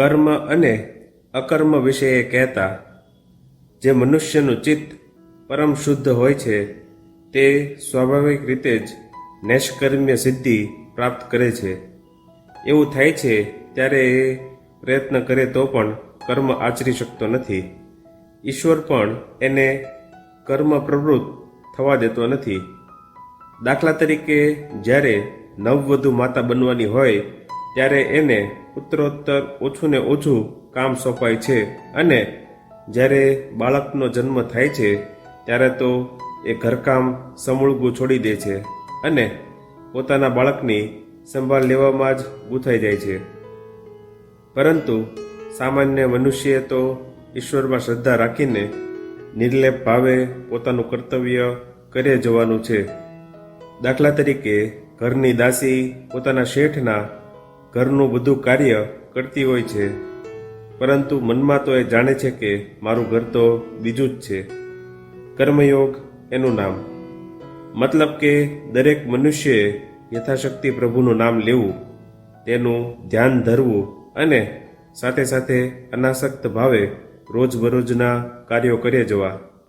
કર્મ અને અકર્મ વિષયે કહેતા, જે મનુષ્યનું ચિત્ત પરમ શુદ્ધ હોય છે, તે સ્વાભાવિક રીતે જ નૈષ્કર્મ્ય સિદ્ધિ પ્રાપ્ત કરે છે. એવું થાય છે ત્યારે એ પ્રયત્ન કરે તો પણ કર્મ આચરી શકતો નથી. ઈશ્વર પણ એને કર્મ પ્રવૃત્ત થવા દેતો નથી. દાખલા તરીકે, જ્યારે નવવધુ માતા બનવાની હોય ત્યારે એને ઉત્તરોત્તર ઓછું ને ઓછું કામ સોંપાય છે. અને જ્યારે બાળકનો જન્મ થાય છે, ત્યારે તો એ ઘરકામ સમૂળગું છોડી દે છે અને પોતાના બાળકની સંભાળ લેવામાં જ ગૂંથાઈ જાય છે. પરંતુ સામાન્ય મનુષ્ય તો ઈશ્વરમાં શ્રદ્ધા રાખીને નિર્લેપ ભાવે પોતાનું કર્તવ્ય કરે જવાનું છે. દાખલા તરીકે ઘરની દાસી પોતાના શેઠના ઘરનું બધું કાર્ય કરતી હોય છે. પરંતુ મનમાં તો એ જાણે છે કે મારું ઘર તો બીજું જ છે. કર્મયોગ એનું નામ. મતલબ કે દરેક મનુષ્યએ યથાશક્તિ પ્રભુનું નામ લેવું, તેનું ધ્યાન ધરવું અને સાથે સાથે અનાસક્ત ભાવે રોજબરોજના કાર્યો કરે જવા.